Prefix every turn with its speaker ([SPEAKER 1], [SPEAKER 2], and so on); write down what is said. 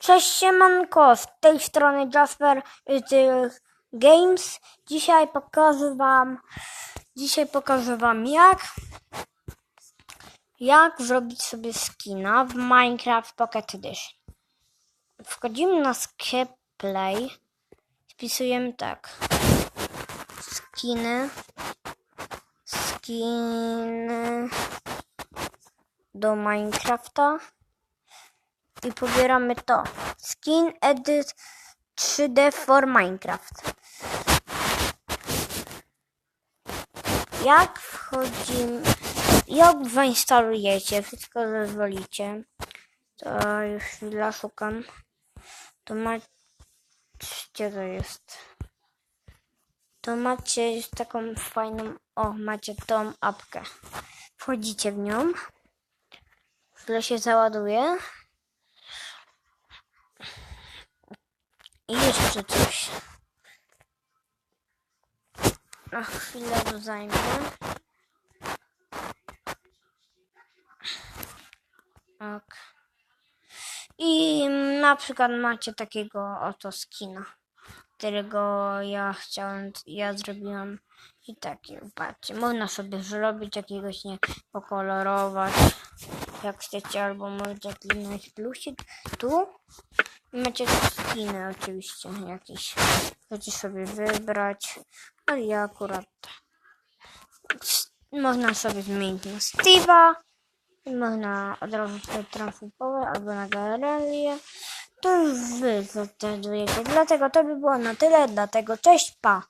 [SPEAKER 1] Cześć siemanko, z tej strony Jasper tych Games. Dzisiaj pokażę wam, dzisiaj pokażę wam jak, jak zrobić sobie skina w Minecraft Pocket Edition. Wchodzimy na sklep Play, wpisujemy tak, skiny, skiny do Minecrafta i pobieramy to. Skin Edit 3D for Minecraft. Jak wchodzimy, jak zainstalujecie, wszystko zezwolicie, to już chwila szukam, to macie, gdzie to jest? To macie już taką fajną, o, macie tą apkę. Wchodzicie w nią, chwilę się załaduje. I jeszcze coś. Na chwilę to zajmie. Tak. I na przykład macie takiego oto skina, którego ja chciałem, ja zrobiłam i taki, patrzcie, można sobie zrobić jakiegoś, nie, pokolorować, jak chcecie, albo możecie kliknąć plusik tu Macie skiny oczywiście jakieś. Chcecie sobie wybrać. Ale ja akurat s- można sobie zmienić na Steve'a. Można od razu sobie transferować albo na galerię. To już wy zdecydujecie. Dlatego to by było na tyle. Dlatego cześć, pa!